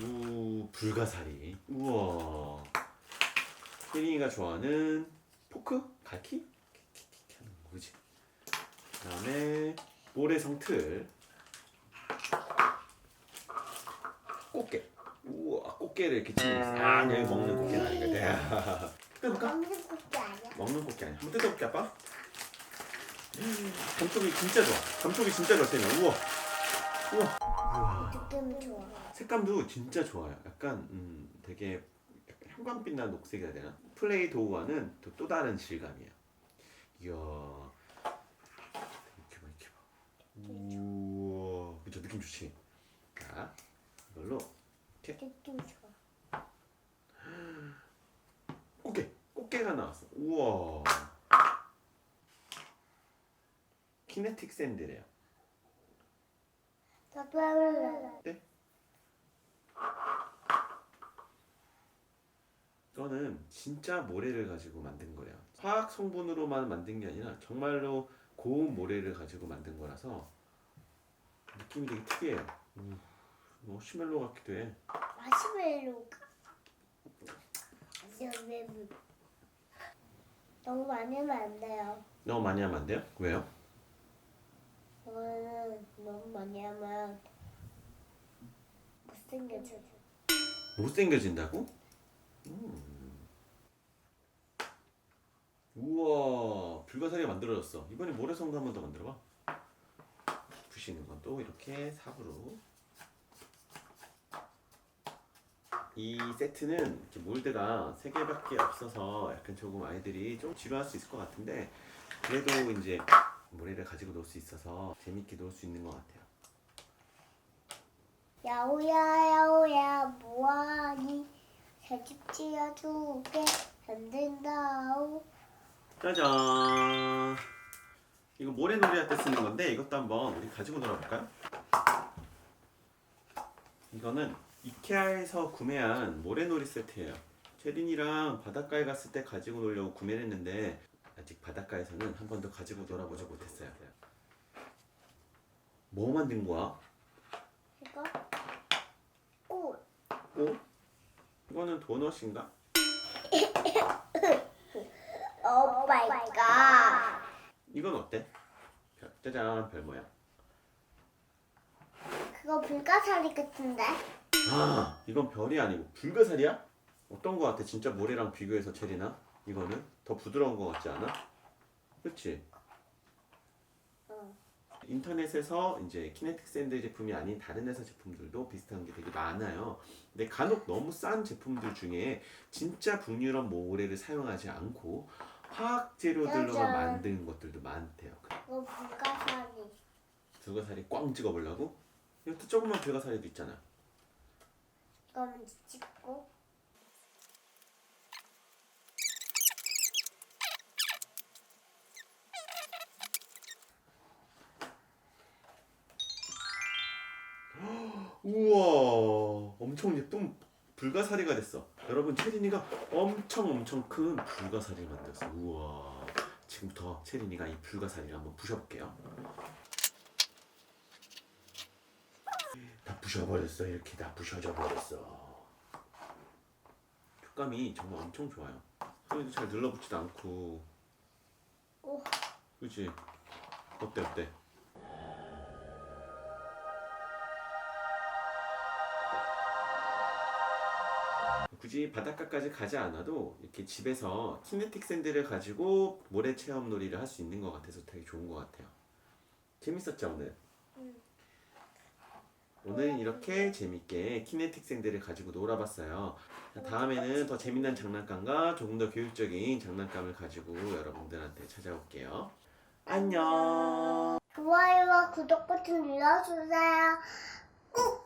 우 불가사리. 우와. 혜린이가 좋아하는 포크? 갈키? 킥킥킥 하는 거 그지? 그 다음에 모래성 틀. 꽃게. 우와 꽃게를 이렇게 치고 있어 아 여기 먹는 꽃게는 아니거든. 뜯어볼까? 먹는 것도 아니야. 먹는 꽃게 아니야. 한번 뜯어볼게 아빠. 감촉이 진짜 좋아. 감촉이 진짜 좋아 우와. 우와. 우와 느낌이 좋아. 색감도 진짜 좋아요. 약간 음, 되게 약간 형광빛 난 녹색이라 해야 되나? 플레이 도우와는 또, 또 다른 질감이에요. 이야, 이렇게 봐, 이렇게 봐. 우와, 그죠? 느낌 좋지? 자, 이걸로 느낌 좋아. 꽃게, 꽃게가 나왔어. 우와. 키네틱 샌드래요. 나도 해볼래. 이거는 진짜 모래를 가지고 만든 거예요. 화학 성분으로만 만든 게 아니라 정말로 고운 모래를 가지고 만든 거라서 느낌이 되게 특이해요. 음, 머시멜로 같기도 해. 마시멜로가. 마시멜로. 너무 많이 하면 안 돼요. 너무 많이 하면 안 돼요? 왜요? 이거는 너무 많이 하면 못생겨져. 못생겨진다고? 음. 우와, 불가사리가 만들어졌어. 이번에 모래성도 한 번 더 만들어봐. 부시는 건 또 이렇게 삽으로. 이 세트는 이렇게 몰드가 세 개밖에 없어서 약간 조금 아이들이 좀 지루할 수 있을 것 같은데 그래도 이제 모래를 가지고 놀 수 있어서 재밌게 놀 수 있는 것 같아요. 야오야 야오야 뭐하니? 새집 지어주게 안 된다오. 짜잔. 이거 모래놀이 할 때 쓰는 건데 이것도 한번 우리 가지고 놀아볼까요? 이거는 이케아에서 구매한 모래놀이 세트예요. 체린이랑 바닷가에 갔을 때 가지고 놀려고 구매를 했는데 아직 바닷가에서는 한 번도 가지고 놀아보지 못했어요. 뭐 만든 거야? 이거 꽃. 오? 이거는 도넛인가? 오 마이 갓. 이건 어때? 별- 짜잔 별 모양. 그거 불가사리 같은데? 아, 이건 별이 아니고 불가사리야? 어떤 거 같아? 진짜 모래랑 비교해서 체리나? 이거는 더 부드러운 거 같지 않아? 그렇지? 응. 인터넷에서 이제 키네틱 샌드 제품이 아닌 다른 회사 제품들도 비슷한 게 되게 많아요. 근데 간혹 너무 싼 제품들 중에 진짜 북유럽 모래를 사용하지 않고 화학 재료들로만 짜잔. 만든 것들도 많대요. 그거 불가사리. 불가사리 꽝 찍어보려고? 이것도 조그만 불가사리도 있잖아. 이거는 찍고. 엄청 예쁜 불가사리가 됐어. 여러분 체린이가 엄청 엄청 큰 불가사리를 만들었어. 우와. 지금부터 체린이가 이 불가사리를 한번 부셔볼게요. 다 부셔버렸어. 이렇게 다 부셔져 버렸어. 촉감이 정말 엄청 좋아요. 손에도 잘 눌러붙지도 않고. 오. 그치? 어때 어때 굳이 바닷가까지 가지 않아도 이렇게 집에서 키네틱 샌드를 가지고 모래 체험 놀이를 할 수 있는 것 같아서 되게 좋은 것 같아요. 재밌었죠 오늘? 응. 오늘 이렇게 재밌게 키네틱 샌드를 가지고 놀아봤어요. 자, 다음에는 더 재미난 장난감과 조금 더 교육적인 장난감을 가지고 여러분들한테 찾아올게요. 안녕. 좋아요와 구독 버튼 눌러주세요. 어,